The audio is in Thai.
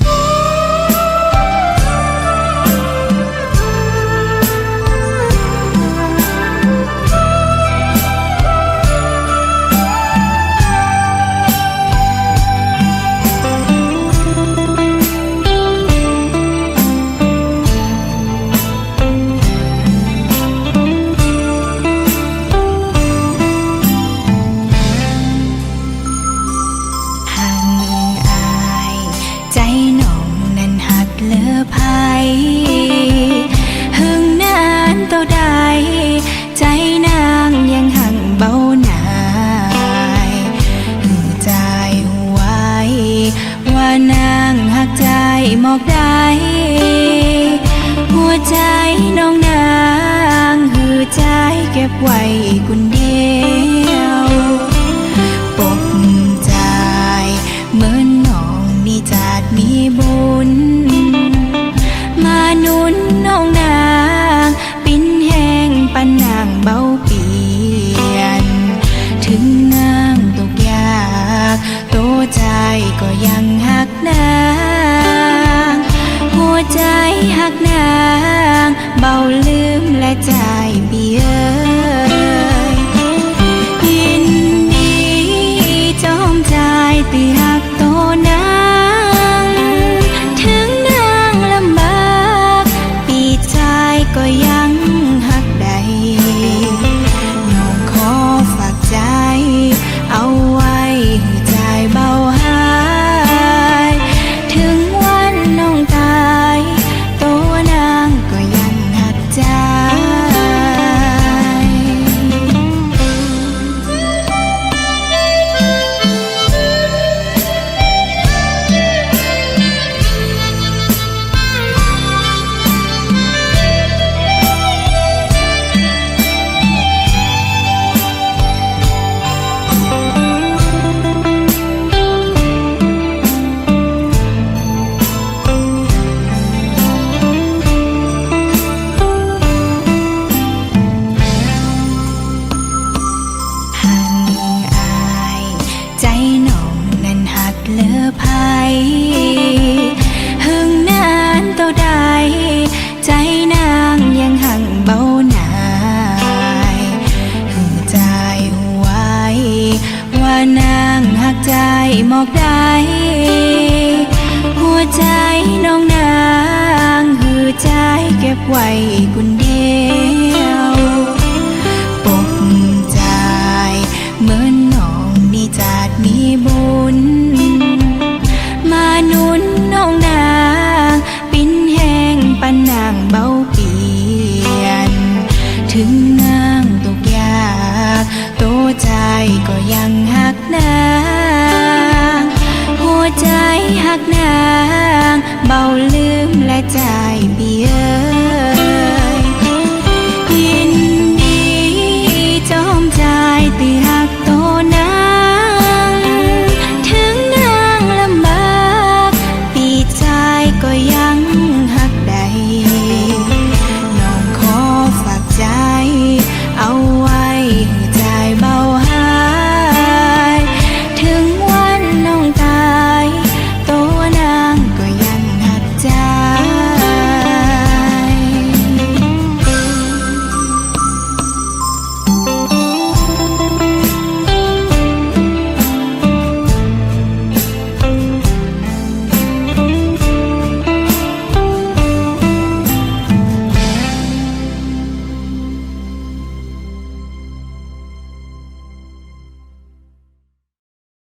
หั เบาหน่ายหูใจหูไว้ว่านางหักใจหมอกได้หัวใจน้องนางหือใจเก็บไว้คนเดียว ถึงงางตกยาก โตใจก็ยังหักนาง หัวใจหักนาง เบาลืมและใจเบี้ย ภัยหึงนานเท่าใด ใจนางยังหังเบาหนายหึงใจไว้ ว่านางหักใจหมอกใดหัวใจน้องนางหือใจเก็บไว้คนเดียว 在